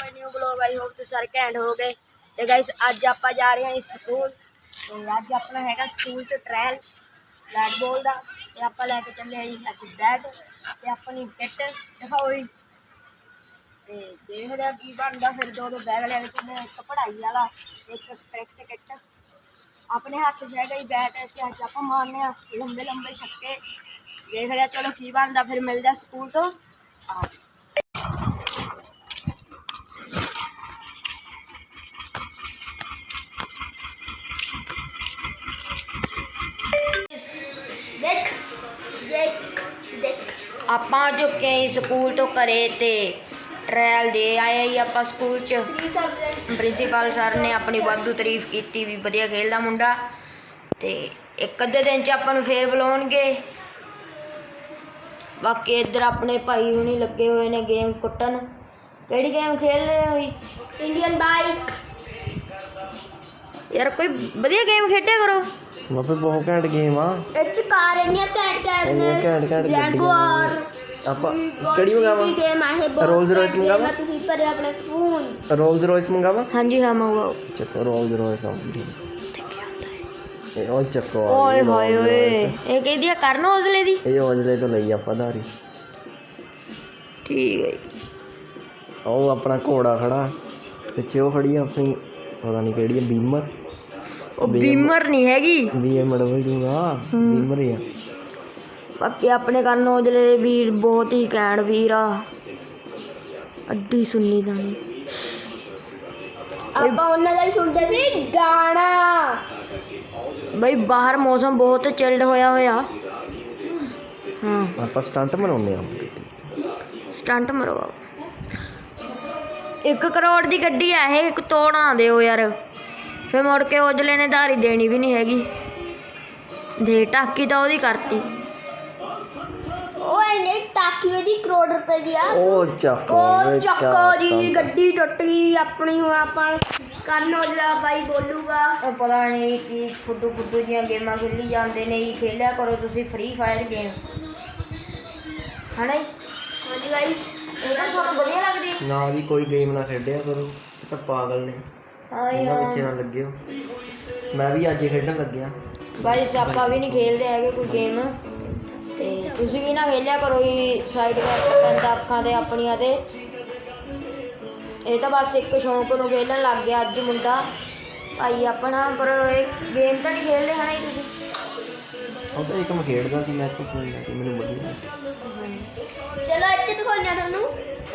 ਆਪਣੇ new blog I hope ਤੁਸੀਂ ਸਾਰੇ ਘੈਂਟ ਹੋ ਗਏ ਤੇ ਗਾਇਸ ਅੱਜ ਆਪਾਂ ਜਾ ਰਹੇ ਹਾਂ ਸਕੂਲ ਤੇ ਅੱਜ ਆਪਣਾ ਹੈਗਾ ਸਕੂਲ ਤੇ ਟ੍ਰਾਇਲ ਬੈਟ ਬਾਲ ਦਾ। ਤੇ ਆਪਾਂ ਲੈ ਕੇ ਚੱਲੇ ਆਂ ਜੀ ਅੱਜ ਬੈਟ ਤੇ ਆਪਣੀ ਕਿੱਟ ਦਿਖਾਓ ਜੀ। ਤੇ ਦੇਖਦੇ ਆ ਕੀ ਬਣਦਾ। ਫਿਰ ਦੋ ਦੋ ਬੈਗ ਲੈ ਕੇ ਚੱਲੇ ਆਂ, ਇੱਕ ਪੜ੍ਹਾਈ ਵਾਲਾ ਇੱਕ ਕ੍ਰਿਕਟ ਕਿੱਟ ਆਪਣੇ ਹੱਥ 'ਚ ਹੈਗਾ ਜੀ ਬੈਟ ਤੇ ਅੱਜ ਆਪਾਂ ਮਾਰਨੇ ਆ ਲੰਬੇ ਲੰਬੇ ਛੱਕੇ। ਦੇਖਦੇ ਆ ਚਲੋ ਕੀ ਬਣਦਾ ਫਿਰ ਮਿਲਦੇ ਆ ਸਕੂਲ ਤੋਂ। ਆ ਆਪਾਂ ਚੁੱਕੇ ਆਂ ਸਕੂਲ ਤੋਂ ਘਰੇ ਤੇ ਟ੍ਰਾਇਲ ਦੇ ਆਏ ਹੀ ਆਪਾਂ ਸਕੂਲ ਚ। ਪ੍ਰਿੰਸੀਪਲ ਸਰ ਨੇ ਆਪਣੀ ਵਾਧੂ ਤਾਰੀਫ ਕੀਤੀ ਵੀ ਵਧੀਆ ਖੇਲਦਾ ਮੁੰਡਾ ਤੇ ਇੱਕ ਅੱਧੇ ਦਿਨ ਚ ਆਪਾਂ ਨੂੰ ਫੇਰ ਬੁਲਾਉਣਗੇ। ਬਾਕੀ ਇੱਧਰ ਆਪਣੇ ਭਾਈ ਹੁਣੀ ਲੱਗੇ ਹੋਏ ਨੇ ਗੇਮ ਕੁੱਟਣ। ਕਿਹੜੀ ਗੇਮ ਖੇਲ ਰਹੇ ਹੋ ਜੀ? ਇੰਡੀਅਨ ਬਾਈਕ ਯਾਰ ਕੋਈ ਵਧੀਆ ਗੇਮ ਖੇਡਿਆ ਕਰੋ। ਬਾਬੇ ਬਹੁਤ ਘੈਂਟ ਗੇਮ ਆ। ਇਹ ਚ ਕਾਰ ਇੰਨੀਆਂ ਘੈਂਟ ਘੈਂਟ ਇੰਨੀਆਂ ਘੈਂਟ ਘੈਂਟ ਗੱਡੀਆਂ ਨੇ। ਆਪਾਂ ਕਿਹੜੀ ਮੰਗਾਵਾਂ? ਗੇਮ ਆ ਇਹ ਬਹੁਤ Rolls Royce ਘੈਂਟ game ਮੰਗਾਵਾਂ? ਤੁਸੀਂ ਭਰੇ ਆਪਣੇ ਫੋਨ ਰੋਲਸ ਰੋਇਸ ਮੰਗਾਵਾ? ਹਾਂਜੀ ਹਾਂ ਮੰਗਵਾਓ। ਚੱਕੋ ਰੋਲਸ ਰੋਇਸ ਆ। ਇਹ? ਉਹ ਚੱਕੋ ਆ ਓਏ ਗਈ ਹੋਏ Rolls ਓਏ Royce। ਇਹ ਕਹਿੰਦੀ ਆ? ਕਰਨ ਹੌਸਲੇ ਦੀ? ਇਹ ਔਜਲੇ ਤੋਂ ਲਈ ਆਪਾਂ ਧਾਰੀ। ਠੀਕ ਹੈ ਜੀ। ਉਹ ਆਪਣਾ ਘੋੜਾ ਖੜਾ। ਪਿੱਛੇ ਉਹ ਖੜੀ ਆ ਆਪਣੀ ਪਤਾ ਨਹੀਂ ਕਿਹੜੀ ਆ ਬੀਮਰ। ਉਹ ਬੀਮਰ ਨਹੀਂ ਹੈਗੀ। BMW ਆ ਬੀਮਰ ਹੀ ਆ। ਬਾਕੀ ਆਪਣੇ ਕਰਨ ਔਜਲੇ ਦੇ ਵੀਰ ਬਹੁਤ ਹੀ ਘੈਂਟ ਵੀਰ ਆ। ਅੱਡੀ ਸੁਣਨੀ ਦਾ ਆਪਾਂ ਉਹਨਾਂ ਦਾ ਹੀ ਸੁਣਦੇ ਸੀ ਗਾਣਾ। ਬਈ ਬਾਹਰ ਮੌਸਮ ਬਹੁਤ ਚਿਲਡ ਹੋਇਆ ਹੋਇਆ। ਹਾਂ। ਆਪਾਂ ਸਟੰਟ ਮਨਾਉਂਦੇ ਆ। ਸਟੰਟ ਮਰਵਾਓ। 1 ਕਰੋੜ ਦੀ ਗੱਡੀ ਆ ਇਹ ਇੱਕ ਤੋੜਾਂ ਦਿਓ ਯਾਰ। ਫੇ ਮੁੜ ਕੇ ਔਜਲੇ ਨੇ ਧਾਰੀ ਦੇਣੀ ਵੀ ਨਹੀਂ ਹੈਗੀ। ਦੇ ਟਾਕੀ ਤਾਂ ਉਹਦੀ ਕਰਤੀ। ਉਹ ਇਹਨੇ ਟਾਕੀ ਉਹਦੀ ਕਰੋੜ ਰੁਪਏ ਦੀ ਆ। ਉਹ ਚੱਕੋ ਉਹ ਚੱਕੋ ਜੀ। ਗੱਡੀ ਟੁੱਟ ਗਈ ਆਪਣੀ ਹੁਣ ਆਪਾਂ ਕਰਨ ਔਜਲਾ ਬਾਈ ਬੋਲੂਗਾ। ਉਹ ਪਤਾ ਨਹੀਂ ਕੀ ਫੁੱਦੂ ਫੁੱਦੂ ਦੀਆਂ ਗੇਮਾਂ ਖੇਲੀ ਜਾਂਦੇ ਨੇ ਜੀ ਖੇਲਿਆ ਕਰੋ ਤੁਸੀਂ ਫ੍ਰੀ ਫਾਇਰ ਗੇਮ ਹਣਾ ਹਾਂਜੀ ਗਾਈਸ ਇਹ ਤਾਂ ਤੁਹਾਨੂੰ ਵਧੀਆ ਲੱਗਦੀ। ਨਾ ਵੀ ਕੋਈ ਗੇਮ ਨਾ ਖੇਡਿਆ ਕਰੋ। ਇਹ ਤਾਂ ਪਾਗਲ ਨੇ। ਹਾਂ ਇਹਨਾਂ ਪਿੱਛੇ ਨਾ ਲੱਗਿਓ ਮੈਂ ਵੀ ਅੱਜ ਹੀ ਖੇਡਣ ਲੱਗਿਆ। ਗਾਇਸ ਆਪਾਂ ਵੀ ਨਹੀਂ ਖੇਲਦੇ ਹੈਗੇ ਕੋਈ ਗੇਮ ਤੇ ਤੁਸੀਂ ਵੀ ਨਾ ਖੇਲਿਆ ਕਰੋ ਜੀ ਸਾਈਡ ਕਰਕੇ ਪੈਂਦਾ ਅੱਖਾਂ ਤੇ ਆਪਣੀਆਂ ਤੇ। ਇਹ ਤਾਂ ਬਸ ਇੱਕ ਸ਼ੌਂਕ ਨੂੰ ਖੇਲਣ ਲੱਗ ਗਿਆ ਅੱਜ ਮੁੰਡਾ। ਭਾਈ ਆਪਣਾ ਪਰ ਇਹ ਗੇਮ ਤਾਂ ਨਹੀਂ ਖੇਲਦੇ ਹਨਾ ਜੀ ਤੁਸੀਂ? ਉਹ ਤਾਂ ਇੱਕ ਮੈਂ ਖੇਡਦਾ ਸੀ ਮੈਂ ਤਾਂ ਕੋਈ ਨਾ ਸੀ ਮੈਨੂੰ ਵਧੀਆ ਚਲੋ ਦਿਖਾਉਂਦੇ ਆ ਤੁਹਾਨੂੰ।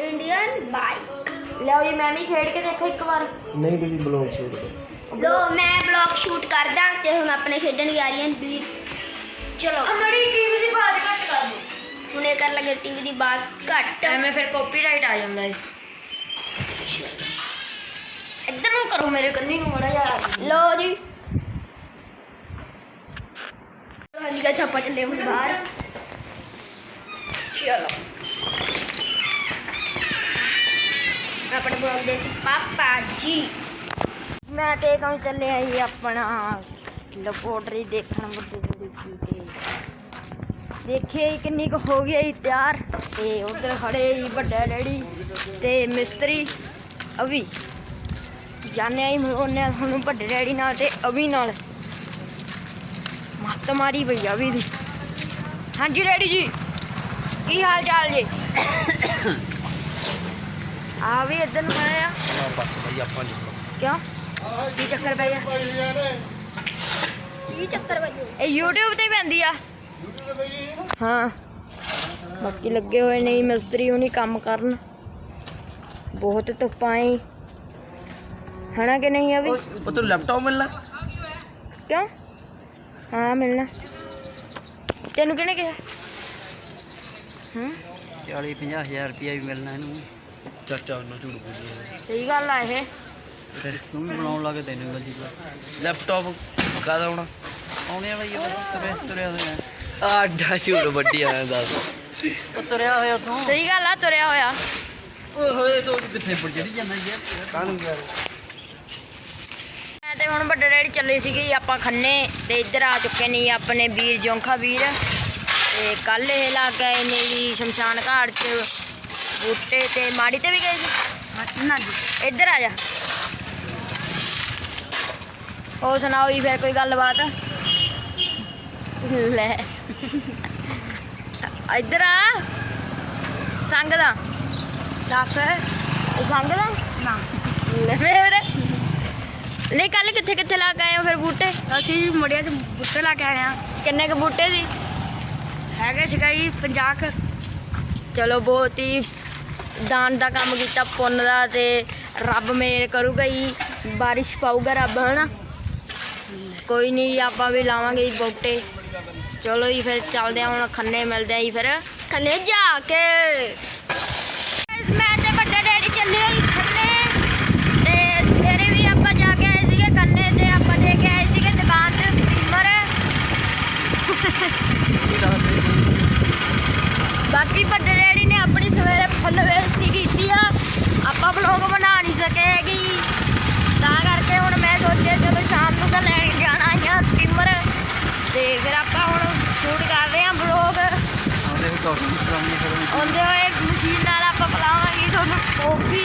ਇੰਡੀਅਨ ਬਾਈਕ ਲਿਆਓ ਜੀ ਮੈਂ ਵੀ ਖੇਡ ਕੇ ਦੇਖਾਂ ਇੱਕ ਵਾਰ। ਨਹੀਂ ਤੁਸੀਂ ਬਲੌਗ ਸ਼ੂਟ ਕਰੋ। ਲੋ ਮੈਂ ਵਲੌਗ ਸ਼ੂਟ ਕਰਦਾ ਤੇ ਹੁਣ ਆਪਣੇ ਖੇਡਣ ਜਾ ਰਹੀਆਂ ਵੀਰ ਚਲੋ। ਅਮਰੀ ਟੀਵੀ ਦੀ ਬਾਤ ਘੱਟ ਕਰ ਦੋ ਹੁਣ ਇਹ ਕਰ ਲਗੇ ਟੀਵੀ ਦੀ ਬਾਸ ਘੱਟ। ਐਵੇਂ ਫਿਰ ਕਾਪੀਰਾਈਟ ਆ ਜਾਂਦਾ ਹੈ ਇੱਧਰ ਨੂੰ ਕਰੋ ਮੇਰੇ ਕੰਨੀ ਨੂੰ ਮੜਾ ਜਾ ਲੋ ਜੀ। ਹਾਂਜੀ ਗਾ ਛਾਪਾ ਚੱਲੇ ਹੁਣ ਬਾਹਰ। ਚਲੋ। ਆਪਣੇ ਬਲੌਗ ਸੀ ਪਾਪਾ ਮੈਂ ਤੇ ਕੰਮ ਚੱਲੇ ਆਈ ਆਪਣਾ ਲੈਬੋਰਟਰੀ ਦੇਖਣ ਵੱਡੀ ਵੱਡੀ ਤੇ। ਕਿੰਨੀ ਕੁ ਹੋ ਗਈ ਤਿਆਰ। ਤੇ ਉਧਰ ਖੜੇ ਜੀ ਵੱਡਾ ਡੈਡੀ ਤੇ ਮਿਸਤਰੀ ਅਵੀ ਜਾਣੇ ਆਈ ਉਹਨੇ ਹੁਣ ਵੱਡੇ ਡੈਡੀ ਨਾਲ ਤੇ ਅਵੀ ਨਾਲ। ਮੱਤ ਮਾਰੀ ਪਈ ਅਵੀ ਦੀ ਹਾਂਜੀ ਡੈਡੀ ਜੀ, ਕੀ ਹਾਲ ਚਾਲ ਜੀ? ਆ ਵੀ ਇੱਧਰ ਨੂੰ ਆਇਆ ਬਸ ਭਾਈ ਆਪਾਂ ਨਿਕਲੋ ਕਿਉਂ? ਕੀ ਚੱਕਰ ਪੈ ਗਿਆ? ਕੀ ਚੱਕਰ ਵਜੋ ਇਹ YouTube ਤੇ ਪੈਂਦੀ ਆ। ਹਾਂ। ਬਾਕੀ ਲੱਗੇ ਹੋਏ ਨੇ ਜੀ ਮਿਸਤਰੀ ਹੁਣੀ ਕੰਮ ਕਰਨ। ਬਹੁਤ ਧੁੱਪਾਂ ਏ ਹਨਾ ਕਿ ਨਹੀਂ ਆ ਵੀ? ਉਹ ਤੂੰ ਲੈਪਟਾਪ ਮਿਲਣਾ? ਕਿਉਂ? ਹਾਂ ਮਿਲਣਾ। ਤੈਨੂੰ ਕਿਹਨੇ ਕਿਹਾ? ਹੂੰ? 40 50 ਹਜ਼ਾਰ ਰੁਪਇਆ ਵੀ ਮਿਲਣਾ ਇਹਨੂੰ। ਚਾਚਾ ਉਹਨਾਂ ਝੂਠ ਬੋਲੀ ਸਹੀ ਗੱਲ ਆ ਇਹ। ਫਿਰ ਤੂੰ ਵੀ ਬਣਾਉਣ ਲੱਗ ਤੈਨੂੰ ਮਿਲ ਜੂਗਾ ਲੈਪਟਾਪ ਕਾਦਾ ਆਉਣਾ ਆਉਣੇ ਵਾਲਾ ਹੀ ਆ ਬਸ ਤੁਰਿਆ ਤੁਰਿਆ ਹੋਇਆ। ਆਡਾ ਝੂਠ ਵੱਡੀ ਆਇਆ ਦੱਸ। ਉਹ ਤੁਰਿਆ ਹੋਇਆ ਤੂੰ ਸਹੀ ਗੱਲ ਆ ਤੁਰਿਆ ਹੋਇਆ। ਓਏ ਹੋਏ ਤੂੰ ਕਿੱਥੇ ਪਰ ਚੜੀ ਜਾਂਦਾ ਯਾਰ। ਕਾਹਨੂੰ ਗਿਆ ਮੈਂ ਤੇ ਹੁਣ ਵੱਡੇ ਡੈਡੀ ਚੱਲੇ ਸੀਗੇ ਆਪਾਂ ਖੰਨੇ ਤੇ ਇੱਧਰ ਆ ਚੁੱਕੇ ਨੇ ਜੀ ਆਪਣੇ ਵੀਰ ਜੋਂਖਾ ਵੀਰ। ਤੇ ਕੱਲ ਇਹ ਲੱਗ ਗਏ ਨੇ ਜੀ ਸ਼ਮਸ਼ਾਨ ਘਾਟ 'ਚ। ਬੂਟੇ ਤੇ ਮਾੜੀ ਤੇ ਵੀ ਗਏ ਸੀ ਨਾ ਜੀ ਇੱਧਰ ਆ ਜਾ ਹੋਰ ਸੁਣਾਓ ਜੀ ਫਿਰ ਕੋਈ ਗੱਲਬਾਤ ਲੈ ਇੱਧਰ ਆ ਸੰਗ ਦਾ ਦੱਸ ਸੰਗ ਦਾ ਨਾ ਲੈ ਫਿਰ ਨਹੀਂ ਕੱਲ ਕਿੱਥੇ ਕਿੱਥੇ ਲਾ ਕੇ ਆਏ ਹੋ ਫਿਰ ਬੂਟੇ ਅਸੀਂ ਮੁੰਡਿਆਂ ਦੇ ਬੁੱਟੇ ਲਾ ਕੇ ਆਏ ਆ ਕਿੰਨੇ ਕੁ ਬੂਟੇ ਸੀ ਹੈਗੇ ਸੀਗਾ ਜੀ 50 ਕੁ। ਦਾਨ ਦਾ ਕੰਮ ਕੀਤਾ, ਪੁੰਨ ਦਾ ਤੇ ਰੱਬ ਮੇਰ ਕਰੂਗਾ ਜੀ। ਬਾਰਿਸ਼ ਪਾਊਗਾ ਰੱਬ, ਹਨਾ? ਕੋਈ ਨਹੀਂ ਆਪਾਂ ਵੀ ਲਾਵਾਂਗੇ ਜੀ ਬੂਟੇ। ਚਲੋ ਜੀ, ਫਿਰ ਚੱਲਦੇ ਹਾਂ, ਹੁਣ ਖੰਨੇ ਮਿਲਦੇ ਆ ਜੀ ਫਿਰ। ਖੰਨੇ ਜਾ ਕੇ। ਮੈਂ ਤੇ ਵੱਡਾ ਡੈਡੀ ਚੱਲੇ ਹੋਈ ਖੰਨੇ ਤੇ ਸਵੇਰੇ ਵੀ ਆਪਾਂ ਜਾ ਕੇ ਆਏ ਸੀਗੇ ਖੰਨੇ ਤੇ ਆਪਾਂ ਦੇ ਕੇ ਆਏ ਸੀਗੇ ਦੁਕਾਨ ਤੇ ਸਟੀਮਰ ਬਾਕੀ ਵੱਡੇ ਡੈਡੀ ਨੇ ਆਪਣੀ ਸਵੇਰੇ ਫੁੱਲ ਵੇਸਟੀ ਕੀਤੀ ਆ ਆਪਾਂ ਬਲੌਗ ਬਣਾ ਨਹੀਂ ਸਕੇ ਹੈਗੇ ਜੀ। ਤਾਂ ਕਰਕੇ ਹੁਣ ਮੈਂ ਚਲੋ ਸ਼ਾਮ ਨੂੰ ਤਾਂ ਲੈਣ ਜਾਣਾ ਆ ਸਟੀਮਰ। ਤੇ ਫਿਰ ਆਪਾਂ ਹੁਣ ਸ਼ੂਟ ਕਰ ਰਹੇ ਹਾਂ ਬਲੌਗ ਆਉਂਦੇ ਹੋਏ ਮਸ਼ੀਨ ਨਾਲ ਆਪਾਂ ਪਲਾਵਾਂਗੇ ਤੁਹਾਨੂੰ ਕੌਫੀ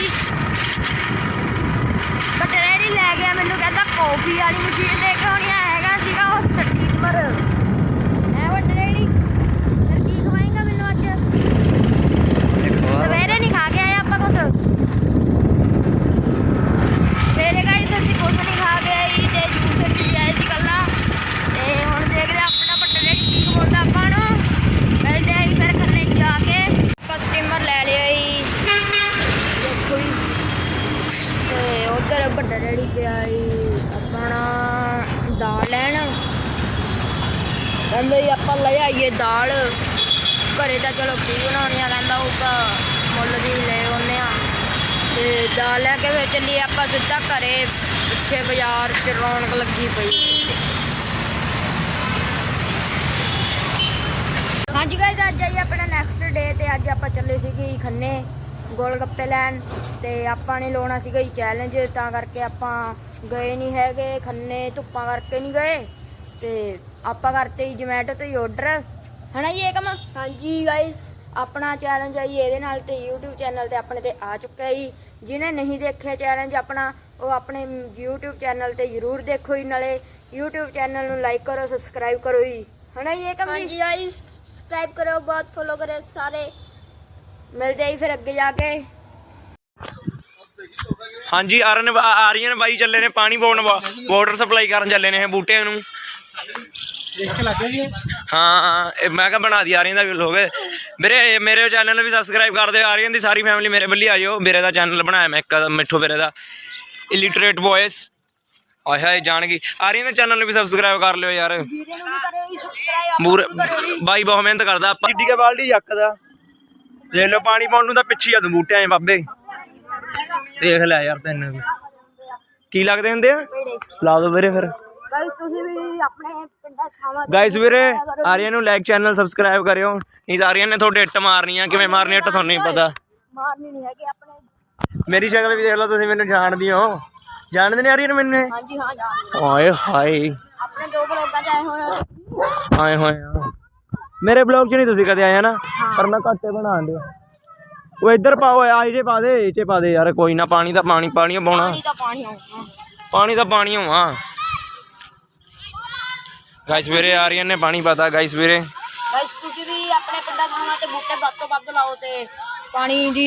ਬਟ ਰੈਡੀ ਲੈ ਗਿਆ ਮੈਨੂੰ ਕਹਿੰਦਾ ਕੌਫੀ ਵਾਲੀ ਮਸ਼ੀਨ ਦੇ ਕੇ ਆਉਣੀ ਆ ਹੈਗਾ ਸੀਗਾ ਉਹ ਸਟੀਮਰ ਹੈ ਵੱਡੇ ਰੈਡੀ ਫਿਰ ਕੀ ਖਵਾਏਗਾ ਮੈਨੂੰ ਅੱਜ ਸਵੇਰੇ ਨਹੀਂ ਖਾ ਕੇ ਆਏ ਆਪਾਂ ਕੁਝ ਸਵੇਰੇ ਗਾਈਸ ਅਸੀਂ ਕੁਝ ਨਹੀਂ ਖਾ ਕੇ ਆਏ ਤੇ ਜੂਸ ਪੀ ਆਏ ਸੀ ਕੱਲਾ ਤੇ ਹੁਣ ਦੇਖਦੇ ਹਾਂ ਆਪਣਾ ਵੱਡਾ ਰੈਡੀ ਕੀ ਖਵਾਉਂਦਾ ਆਪਾਂ ਨੂੰ ਮਿਲਦੇ ਆਂ ਫਿਰ ਖੰਨੇ ਜਾ ਕੇ ਆਪਾਂ ਸਟੀਮਰ ਲੈ ਲਿਆ ਜੀ ਦੇਖੋ ਜੀ ਤੇ ਉਧਰ ਵੱਡਾ ਡੈਡੀ ਪਿਆ ਜੀ ਆਪਣਾ ਦਾਲ ਲੈਣ ਕਹਿੰਦੇ ਜੀ ਆਪਾਂ ਲੈ ਆਈਏ ਦਾਲ। ਘਰੇ ਤਾਂ ਚਲੋ ਕੀ ਬਣਾਉਣੀ ਆ ਕਹਿੰਦਾ ਉਹ ਤਾਂ ਮੁੱਲ ਦੀ ਲੈ ਆਉਂਦੇ ਆ ਤੇ ਦਾਲ ਲੈ ਕੇ ਫਿਰ ਚੱਲੀਏ ਆਪਾਂ ਸਿੱਧਾ ਘਰੇ, ਪਿੱਛੇ ਬਾਜ਼ਾਰ 'ਚ ਰੌਣਕ ਲੱਗੀ ਪਈ। ਹਾਂਜੀ ਗਾਇਸ ਅੱਜ ਆਈ ਆਪਣਾ ਨੈਕਸਟ ਡੇ ਤੇ ਅੱਜ ਆਪਾਂ ਚੱਲੇ ਸੀਗੇ ਖੰਨੇ ਗੋਲ ਗੱਪੇ ਲੈਣ। ਤੇ ਆਪਾਂ ਨੇ ਲਾਉਣਾ ਸੀਗਾ ਜੀ ਚੈਲੰਜ ਤਾਂ ਕਰਕੇ ਆਪਾਂ ਗਏ ਨਹੀਂ ਹੈਗੇ, ਖੰਨੇ ਧੁੱਪਾਂ ਕਰਕੇ ਨਹੀਂ ਗਏ। ਤੇ ਆਪਾਂ ਕਰਤੇ ਜੀ ਜਮੈਟੋ ਤੋਂ ਹੀ ਆਰਡਰ ਹਨਾ ਜੀ ਇਹ ਕੰਮ ਹਾਂਜੀ ਗਾਇਸ ਆਪਣਾ ਚੈਲੰਜ ਆ ਜੀ ਇਹਦੇ ਨਾਲ ਤੇ YouTube ਚੈਨਲ ਤੇ ਆਪਣੇ ਤੇ ਆ ਚੁੱਕਾ ਹੈ ਜੀ। ਜਿਹਨੇ ਨਹੀਂ ਦੇਖਿਆ ਚੈਲੰਜ ਆਪਣਾ ਉਹ ਆਪਣੇ YouTube ਚੈਨਲ ਤੇ ਜਰੂਰ ਦੇਖੋ ਜੀ ਨਾਲੇ YouTube ਚੈਨਲ ਨੂੰ ਲਾਈਕ ਕਰੋ ਸਬਸਕ੍ਰਾਈਬ ਕਰੋ ਜੀ। ਹਨਾ ਜੀ ਇਹ ਕੰਮ ਜੀ ਗਾਇਸ ਸਬਸਕ੍ਰਾਈਬ ਕਰੋ ਬਹੁਤ ਫੋਲੋ ਕਰੇ ਸਾਰੇ। ਮਿਲਦੇ ਆਂ ਫਿਰ ਅੱਗੇ ਜਾ ਕੇ। ਹਾਂਜੀ ਆਰਨ ਆਰੀਅਨ ਬਾਈ ਚੱਲੇ ਨੇ ਪਾਣੀ ਪਾਉਣ ਵਾਟਰ ਸਪਲਾਈ ਕਰਨ ਚੱਲੇ ਨੇ ਇਹ ਬੂਟਿਆਂ ਨੂੰ। ਹਾਂ ਇਹ ਮੈਂ ਕਿਹਾ ਬਣਾ ਦੀ ਆਰੀਅਨ ਦਾ ਵੀ ਲੋਗ ਵੀਰੇ ਮੇਰੇ ਚੈਨਲ ਨੂੰ ਵੀ ਸਬਸਕ੍ਰਾਈਬ ਕਰ ਦਿਓ ਆਰੀਅਨ ਦੀ ਸਾਰੀ ਫੈਮਿਲੀ ਮੇਰੇ ਵੱਲੀ ਆ ਜਾਓ। ਵੀਰੇ ਦਾ ਚੈਨਲ ਬਣਾਇਆ ਮੈਂ ਇੱਕ ਮਿੱਠੂ ਵੀਰੇ ਦਾ। ਇਲਿਟਰੇਟ ਵੌਇਸ ਆਏ ਹਾਏ ਜਾਣਗੀ। ਆਰੀਅਨ ਦੇ ਚੈਨਲ ਨੂੰ ਵੀ ਸਬਸਕ੍ਰਾਈਬ ਕਰ ਲਿਓ ਯਾਰ। ਬੂਰ ਬਾਈ ਬਹੁਤ ਮਿਹਨਤ ਕਰਦਾ ਆਪਾਂ। ਜਿੱਡੀ ਕੇ ਬਾਲਟੀ ਚੱਕਦਾ ਦੇਖ ਲਓ ਪਾਣੀ ਪਾਉਣ ਨੂੰ ਤਾਂ ਪਿੱਛੇ ਆ ਬੂਟਿਆਂ 'ਚ ਬਾਬੇ। ਦੇਖ ਲੈ ਯਾਰ ਤੈਨੂੰ ਕੀ ਲੱਗਦੇ ਹੁੰਦੇ ਆ? ਲਾ ਦੋ ਵੀਰੇ ਫਿਰ। ਗਾਇਸ ਤੁਸੀਂ ਵੀ ਆਪਣੇ ਪਿੰਡਾਂ ਤੇ ਗਾਇਸ ਵੀਰੇ ਆਰੀਅਨ ਨੂੰ ਲਾਈਕ ਚੈਨਲ ਸਬਸਕ੍ਰਾਈਬ ਕਰਿਓ। ਨਹੀਂ ਆਰੀਅਨ ਨੇ ਤੁਹਾਡੇ ਇੱਟ ਮਾਰਨੀ ਆ ਕਿਵੇਂ ਮਾਰਨੀ ਇੱਟ ਤੁਹਾਨੂੰ ਨਹੀਂ ਪਤਾ। ਮਾਰਨੀ ਨਹੀਂ ਹੈਗੇ ਆਪਣੇ। ਮੇਰੀ ਸ਼ਕਲ ਵੀ ਦੇਖ ਲਓ ਤੁਸੀਂ ਮੈਨੂੰ ਜਾਣਦੀ ਹੋ। ਜਾਣਦੇ ਨੇ ਆਰੀਅਨ ਮੈਨੂੰ? ਇਹ? ਹਾਂਜੀ ਹਾਂ ਜਾਣ ਓਏ ਹਾਏ। ਆਪਣੇ ਦੋ ਬਲੋਗਾਂ ਚ ਆਏ ਹੋਏ। ਆਏ ਹੋਏ ਮੇਰੇ ਬਲੌਗ 'ਚ ਨਹੀਂ ਤੁਸੀਂ ਕਦੇ ਆਏ ਨਾ ਪਰ ਮੈਂ ਘੱਟੇ ਬਣਾਉਣ ਦੇ ਉਹ ਇੱਧਰ ਪਾਓ ਆ ਇਹਦੇ ਪਾ ਦੇ ਇਹ 'ਚ ਪਾ ਦੇ ਯਾਰ ਕੋਈ ਨਾ ਪਾਣੀ ਤਾਂ ਪਾਣੀ ਪਾਣੀ ਪਾਉਣਾ। ਪਾਣੀ ਦਾ ਪਾਣੀ ਆਉਣਾ। ਪਾਣੀ ਤਾਂ ਪਾਣੀ ਹੋਵਾ ਗਾਇਸ ਵੀਰੇ ਆਰੀਅਨ ਨੇ ਪਾਣੀ ਪਤਾ ਗਾਇਸ ਵੀਰੇ। ਗਾਇਸ ਤੁਸੀਂ ਵੀ ਆਪਣੇ ਪਿੰਡਾਂ ਥਾਵਾਂ ਤੇ ਬੂਟੇ ਵੱਧ ਤੋਂ ਵੱਧ ਲਾਓ ਤੇ ਪਾਣੀ ਦੀ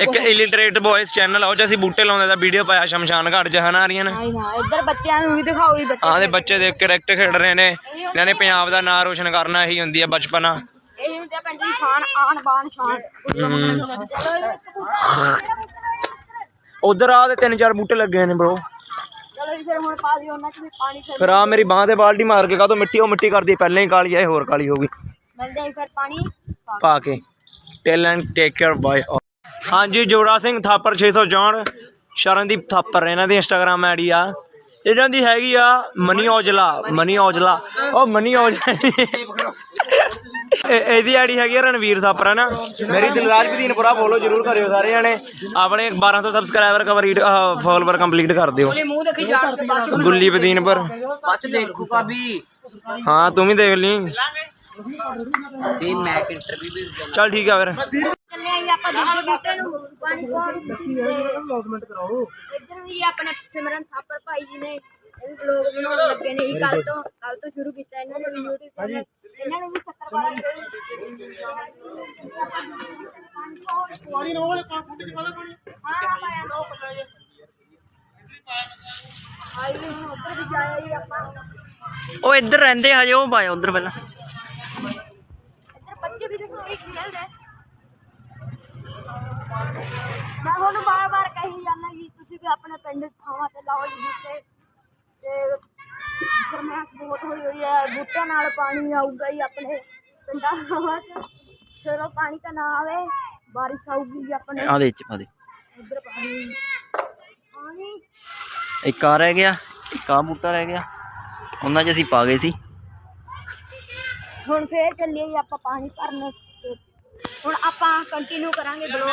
ਇੱਕ ਇਲਿਟਰੇਟ ਬॉयਜ਼ ਚੈਨਲ ਆ ਉਹ 'ਚ ਅਸੀਂ ਬੂਟੇ ਲਾਉਂਦੇ ਦਾ ਵੀਡੀਓ ਪਾਇਆ ਸ਼ਮਸ਼ਾਨ ਘਾਟ 'ਚ ਹਨਾ ਆਰੀਅਨ ਹਾਂ ਹਾਂ ਇੱਧਰ ਬੱਚਿਆਂ ਨੂੰ ਵੀ ਦਿਖਾਓ ਜੀ ਬੱਚੇ ਆਹ ਦੇ ਬੱਚੇ ਦੇਖ ਕੇ ਰੈਕਟ ਖੇਡ ਰਹੇ ਨੇ। ਇਹਨਾਂ ਨੇ ਪੰਜਾਬ ਦਾ ਨਾਂ ਰੋਸ਼ਨ ਕਰਨਾ ਇਹੀ ਹੁੰਦੀ ਹੈ ਬਚਪਨਾ। ਇਹ ਹੁੰਦੇ ਆ ਪਿੰਡ ਦੀ ਸ਼ਾਨ ਆਣ ਬਾਣ ਸ਼ਾਨ। ਉਧਰ ਆ ਦੇ ਤਿੰਨ ਚਾਰ ਬੂਟੇ ਲੱਗੇ ਨੇ ਬ్రో ਚਲੋ ਜੀ ਫਿਰ ਹੁਣ ਪਾ ਦਿਓ ਉਹਨਾਂ ਚ ਵੀ ਪਾਣੀ ਫਿਰ ਫਿਰ ਆ ਮੇਰੀ ਬਾਹ ਤੇ ਬਾਲਟੀ ਮਾਰ ਕੇ ਕਾਹਤੋਂ ਮਿੱਟੀ ਉਹ ਮਿੱਟੀ ਕਰਦੀ ਪਹਿਲਾਂ ਹੀ ਕਾਲੀ ਆਏ ਹੋਰ ਕਾਲੀ ਹੋ ਗਈ। ਮਿਲਦੇ ਆਂ ਫਿਰ ਪਾਣੀ। ਪਾ ਪਾ ਕੇ ਟੇਲ ਐਂਡ ਟੇਕ ਕੇਅਰ ਬਾਏ ਹਾਂਜੀ ਜੋੜਾ ਸਿੰਘ ਥਾਪਰ 664 ਸ਼ਰਨਦੀਪ ਥਾਪਰ ਇਹਨਾਂ ਦੀ ਇੰਸਟਾਗ੍ਰam ਆਈਡੀ ਆ। ਇਹਨਾਂ ਦੀ ਹੈਗੀ ਆ ਮਨੀ ਔਜਲਾ ਮਨੀ ਔਜਲਾ। ਉਹ ਮਨੀ ਔਜਲਾ ਇਹ- ਇਹਦੀ ਆਈਡੀ ਹੈਗੀ ਆ ਰਣਵੀਰ ਥਾਪਰ ਨਾ। ਮੇਰੀ ਦਿਲਰਾਜ ਬਦੀਨਪੁਰਾ ਫੋਲੋ ਜਰੂਰ ਕਰਿਓ ਸਾਰੇ ਜਣੇ। ਆਪਣੇ 1200 ਸਬਸਕ੍ਰਾਈਬਰ ਕਵਰ ਫੋਲੋਵਰ ਕੰਪਲੀਟ ਕਰ ਦਿਓ। ਗੁੱਲੀ ਬਦੀਨਪੁਰ ਬੱਚ ਦੇਖੂਗਾ ਵੀ ਹਾਂ ਤੂੰ ਵੀ ਦੇਖ ਲਈ। ਤੇ ਮੈਂ ਇੰਟਰਵਿਊ ਵੀ ਚੱਲ ਠੀਕ ਆ ਫਿਰ। ਚੱਲੇ ਆ ਜੀ ਆਪਾਂ ਦੂਜੇ ਬੂਟੇ ਨੂੰ। ਪਾਣੀ ਪਾਉਣ ਤੇ ਮੂਵਮੈਂਟ ਕਰਾਓ ਇੱਧਰ ਵੀ ਆਪਣੇ ਸਿਮਰਨ ਥਾਪਰ ਭਾਈ ਜੀ ਨੇ। ਇਹ ਵੀ ਵਲੋਗ ਬਣਾਉਣ ਲੱਗੇ ਨੇ। ਜੀ ਕੱਲ ਤੋਂ ਕੱਲ ਤੋਂ ਸ਼ੁਰੂ ਕੀਤਾ ਇਹਨਾਂ ਨੇ। ਵੀ YouTube ਚੈਨਲ ਇਹਨਾਂ ਨੂੰ ਵੀ 70 ਵਾਲਾ ਪਾਣੀ ਰੋ ਫੁੱਟ ਦੀ ਪਾਲਾ ਪਾਣੀ ਹਾਂ ਪਾਇਆ ਦੋ ਆਈ ਵੀ ਹੁਣ ਉੱਧਰ ਵੀ ਜਾਇਆ ਜੀ ਆਪਾਂ ਉਹ ਇੱਧਰ ਰਹਿੰਦੇ ਹਜੇ ਉਹ ਪਾਏ ਉਧਰ ਪਹਿਲਾਂ। ਇੱਧਰ ਬੱਚੇ ਵੀ ਦੇਖੋ ਇੱਕ ਖੇਲਦੇ। ਮੈਂ ਤੁਹਾਨੂੰ ਬਾਰ-ਬਾਰ ਕਹੀ ਜਾਂਦਾ ਜੀ ਤੁਸੀਂ ਵੀ ਆਪਣੇ ਪਿੰਡ ਥਾਵਾਂ ਤੇ ਲਾਓ ਜੀ ਬੂਟੇ ਤੇ ਗਰਮੈਸ਼ ਬਹੁਤ ਹੋਈ ਹੋਈ ਹੈ। ਬੂਟਿਆਂ ਨਾਲ ਪਾਣੀ ਆਊਗਾ ਜੀ ਆਪਣੇ ਪਿੰਡਾਂ 'ਚ ਚਲੋ ਪਾਣੀ ਤਾਂ ਨਾ ਆਵੇ ਬਾਰਿਸ਼ ਆਊਗੀ ਜੀ ਆਪਣੇ। ਆ ਦੇ ਚ ਪਾ ਦੇ ਇੱਧਰ ਪਾਣੀ। ਪਾਣੀ। ਇੱਕ ਆ ਰਹਿ ਗਿਆ ਇੱਕ ਆ ਬੂਟਾ ਰਹਿ ਗਿਆ। ਉਹਨਾਂ 'ਚ ਅਸੀਂ ਪਾ ਗਏ ਸੀ। ਹੁਣ ਫੇਰ ਚੱਲੀਏ ਜੀ ਆਪਾਂ ਪਾਣੀ ਭਰਨ ਹੁਣ ਆਪਾਂ ਕੰਟੀਨਿਊ ਕਰਾਂਗੇ ਬਲੌਗ